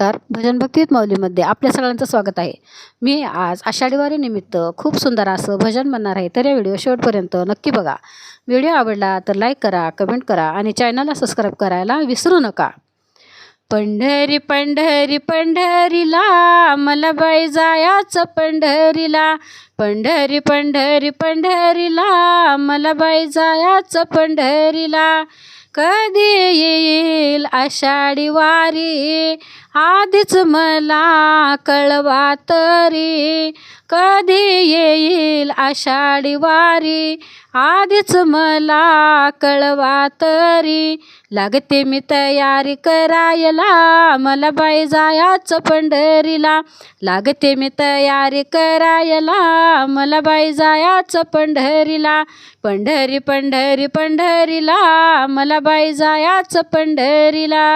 नमस्कार. भजन भक्तीत माऊलीमध्ये आपल्या सगळ्यांचं स्वागत आहे. मी आज आषाढीवारी निमित्त खूप सुंदर असं भजन म्हणणार आहे तर या व्हिडिओ शेवटपर्यंत नक्की बघा. व्हिडिओ आवडला तर लाईक करा कमेंट करा आणि चॅनलला सबस्क्राईब करायला विसरू नका. पंढरी पंढरी पंढरीला मला बाई जायाचं पंढरीला. पंढरी पंढरी पंढरीला मला बाई जायाचं पंढरीला. कधी येईल आषाढी वारी? आधीच मला कळवा तरी. कधी येईल आषाढी वारी? आधीच मला कळवा तरी. लागते मी तयारी करायला. मला बाई जायाच पंढरीला. लागते मी तयारी करायला. मला बाई जायाच पंढरीला. पंढरी पंढरी पंढरीला. मला बाई जायाच पंढरीला.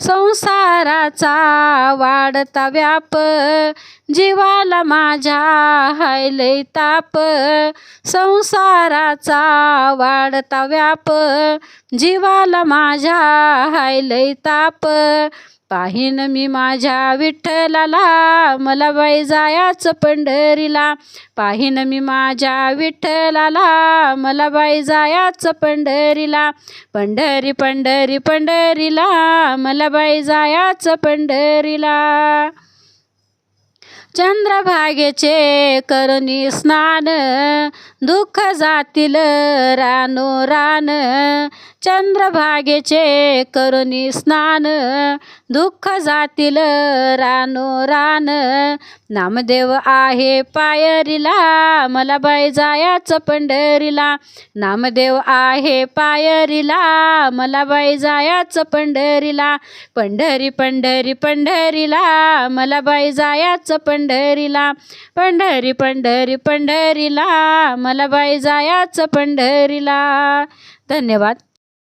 संसाराचा वाढता व्याप जीवाला माझ्या हाय लय ताप. संसाराचा वाढता व्याप जीवाला माझ्या हाय लय ताप. पाहिन मी माझ्या विठ्ठलाला मला बाई जायाचं पंढरीला. पाहिन मी माझ्या विठ्ठलाला मला बाई जायाचं पंढरीला. पंढरी पंढरी पंढरीला मला बाई जायाचं पंढरीला. चंद्रभागेचे करणी स्नान दुःख जातील रानो रान. चंद्रभागेचे करुणी स्नान दुःख जातील रानो रान. नामदेव आहे पायरीला मला बाई पंढरीला. नामदेव आहे पायरीला मला बाई पंढरीला. पंढरी पंढरी पंढरीला मला बाई पंढरीला. पंढरी पंढरी पंढरीला मला बाई पंढरीला. धन्यवाद.